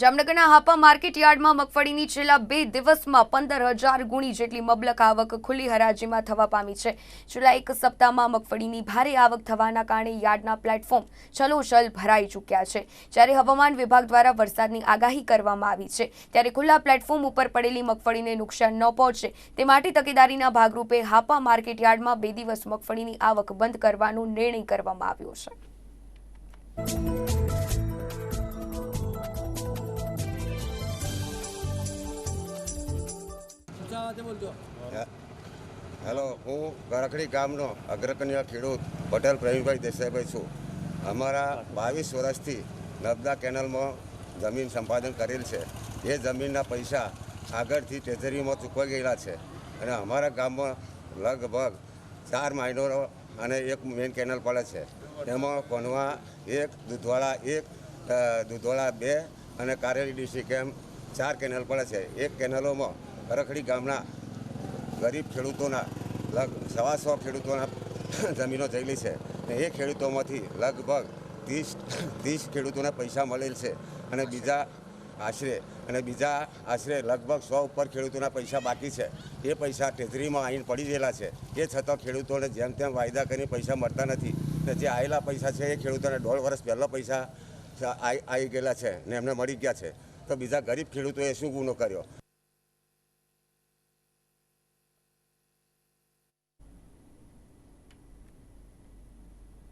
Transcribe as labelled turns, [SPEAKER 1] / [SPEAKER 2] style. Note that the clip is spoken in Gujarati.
[SPEAKER 1] જામનગરના હાપા માર્કેટ યાર્ડમાં મગફળીની છેલ્લા બે દિવસમાં પંદર હજાર ગુણી જેટલી મબલક આવક ખુલ્લી હરાજીમાં થવા પામી છે. છેલ્લા એક સપ્તાહમાં મગફળીની ભારે આવક થવાના કારણે યાર્ડના પ્લેટફોર્મ છલોછલ ભરાઈ ચૂક્યા છે. જ્યારે હવામાન વિભાગ દ્વારા વરસાદની આગાહી કરવામાં આવી છે, ત્યારે ખુલ્લા પ્લેટફોર્મ ઉપર પડેલી મગફળીને નુકસાન ન પહોંચે તે માટે તકેદારીના ભાગરૂપે હાપા માર્કેટ યાર્ડમાં બે દિવસ મગફળીની આવક બંધ કરવાનો નિર્ણય કરવામાં આવ્યો છે.
[SPEAKER 2] હેલો, હું ગરખડી ગામનો અગ્રકન્યા ખેડૂત પટેલ પ્રવીણભાઈ દેસાઈભાઈ છું. અમારા બાવીસ વર્ષથી નર્મદા કેનલમાં જમીન સંપાદન કરેલ છે. એ જમીનના પૈસા આગળથી ટ્રેઝરીમાં ચૂકવાઈ ગયેલા છે અને અમારા ગામમાં લગભગ ચાર માઇનોરો અને એક મેઇન કેનલ પડે છે. તેમાં કોનવા એક દૂધવાળા એક દૂધવાળા બે અને કારેલી ડીસી કેમ ચાર કેનલ પડે છે. એક કેનલોમાં કરખડી ગામના ગરીબ ખેડૂતોના લગ સવા સો ખેડૂતોના જમીનો જયેલી છે ને એ ખેડૂતોમાંથી લગભગ ત્રીસ ત્રીસ ખેડૂતોને પૈસા મળેલ છે અને બીજા આશરે અને બીજા આશરે લગભગ સો ઉપર ખેડૂતોના પૈસા બાકી છે. એ પૈસા ટેજરીમાં આવીને પડી ગયેલા છે. એ છતાં ખેડૂતોને જેમ તેમ વાયદા કરીને પૈસા મળતા નથી. ને જે આવેલા પૈસા છે એ ખેડૂતોને દોઢ વર્ષ પહેલાં પૈસા આવી ગયેલા છે ને એમને મળી ગયા છે. તો બીજા ગરીબ ખેડૂતોએ શું ગુનો કર્યો?